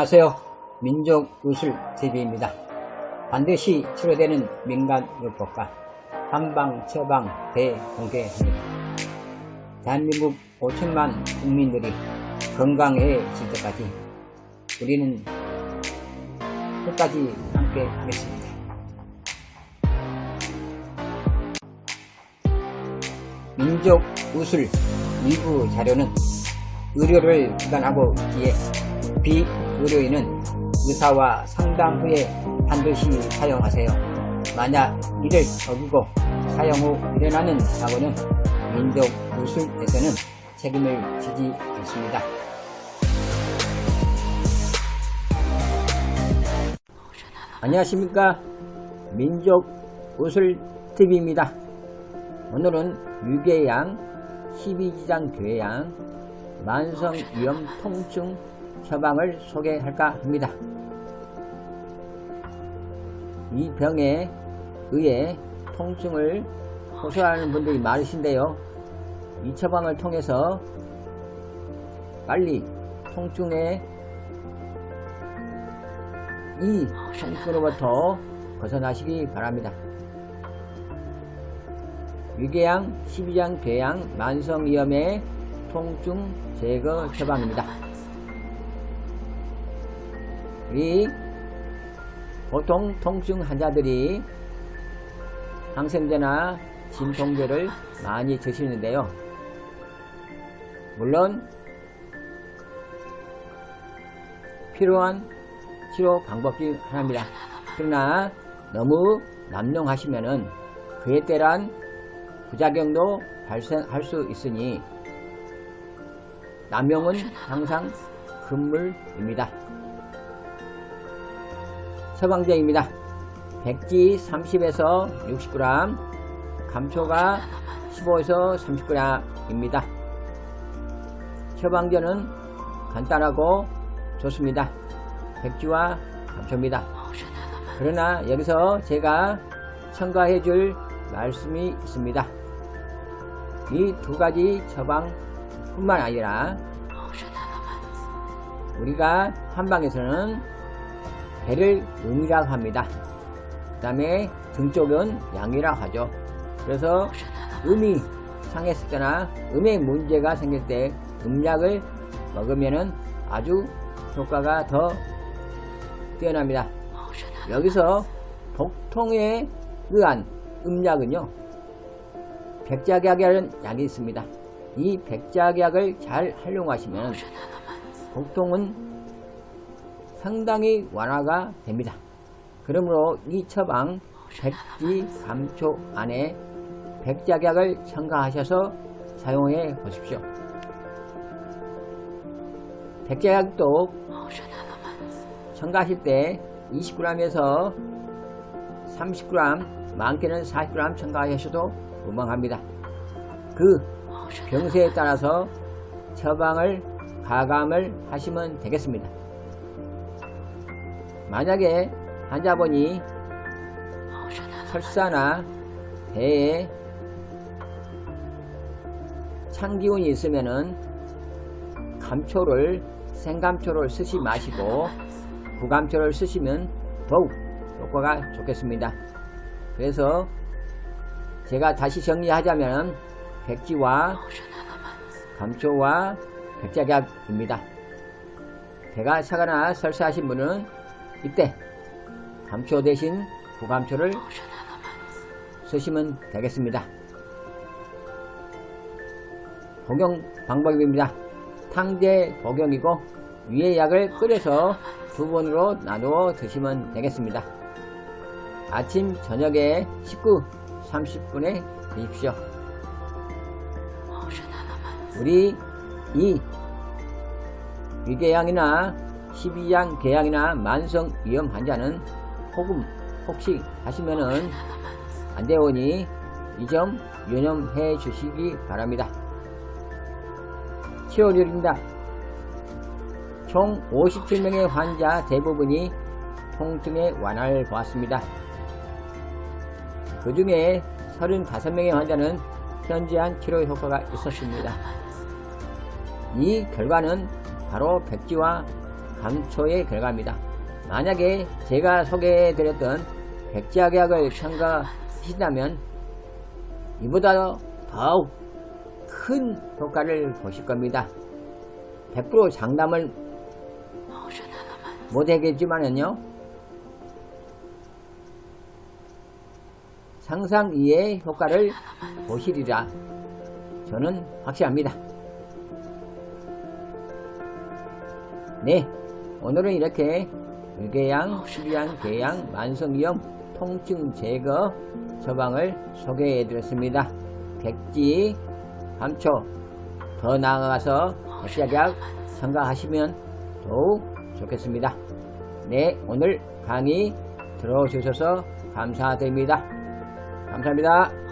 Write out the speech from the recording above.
안녕하세요. 민족구슬 TV입니다. 반드시 치료되는 민간요법과 한방 처방 대공개합니다. 대한민국 5천만 국민들이 건강해질 때까지 우리는 끝까지 함께 하겠습니다. 민족 우술 일부 자료는 의료를 기관하고 있기에 비 의료인은 의사와 상담 후에 반드시 사용하세요. 만약 이를 어기고 사용 후 일어나는 사고는 민족 우술에서는 책임을 지지 않습니다. 안녕하십니까 민족 우술 TV입니다. 오늘은 유궤양, 12지장 궤양, 만성 위염 통증 처방을 소개할까 합니다. 이 병에 의해 통증을 호소하는 분들이 많으신데요. 이 처방을 통해서 빨리 통증의 이 통증으로부터 벗어나시기 바랍니다. 위궤양, 12장 궤양, 만성위염의 통증 제거 처방입니다. 우리 보통 통증 환자들이 항생제나 진통제를 많이 드시는데요. 물론 필요한 치료 방법 중 하나입니다. 그러나 너무 남용하시면은 그에 따른 부작용도 발생할 수 있으니 남용은 항상 금물입니다. 처방제입니다. 백지 30에서 60g, 감초가 15에서 30g입니다. 처방제는 간단하고 좋습니다. 백지와 감초입니다. 그러나 여기서 제가 첨가해 줄 말씀이 있습니다. 이 두 가지 처방 뿐만 아니라 우리가 한방에서는 배를 음이라고 합니다. 그 다음에 등 쪽은 양이라고 하죠. 그래서 음이 상했을 때나 음의 문제가 생길 때 음약을 먹으면 아주 효과가 더 뛰어납니다. 여기서 복통에 의한 음약은요, 백작약이라는 약이 있습니다. 이 백작약을 잘 활용하시면 복통은 상당히 완화가 됩니다. 그러므로 이 처방 백지 감초 안에 백작약을 첨가하셔서 사용해 보십시오. 백작약도 첨가하실 때 20g에서 30g, 많게는 40g 첨가하셔도 무방합니다. 그 병세에 따라서 처방을 가감을 하시면 되겠습니다. 만약에 환자분이 설사나 배에 찬 기운이 있으면은 감초를 생감초를 쓰지 마시고 구감초를 쓰시면 더욱 효과가 좋겠습니다. 그래서 제가 다시 정리하자면 백지와 감초와 백작약입니다. 배가 차거나 설사하신 분은 이때 감초 대신 구감초를 쓰시면 되겠습니다. 복용 방법입니다. 탕제 복용이고 위의 약을 끓여서 두 번으로 나누어 드시면 되겠습니다. 아침 저녁에 19, 30분에 드십시오. 우리 이 위궤양이나 12양 궤양이나 만성 위염 환자는 혹은 혹시 하시면은 안 되오니 이 점 유념해 주시기 바랍니다. 치료율입니다. 총 57명의 환자 대부분이 통증의 완화를 보았습니다. 그 중에 35명의 환자는 현저한 치료 효과가 있었습니다. 이 결과는 바로 백지와 감초의 결과입니다. 만약에 제가 소개해드렸던 백지약약을 첨가하신다면 이보다 더욱 큰 효과를 보실 겁니다. 100% 장담을 못하겠지만은요, 상상 이의 효과를 보시리라 저는 확신합니다. 네, 오늘은 이렇게 의궤양, 수리양, 궤양, 만성위염, 통증 제거 처방을 소개해 드렸습니다. 백지, 감초, 더 나아가서 백지약 첨가하시면 더욱 좋겠습니다. 네, 오늘 강의 들어주셔서 감사드립니다. 감사합니다.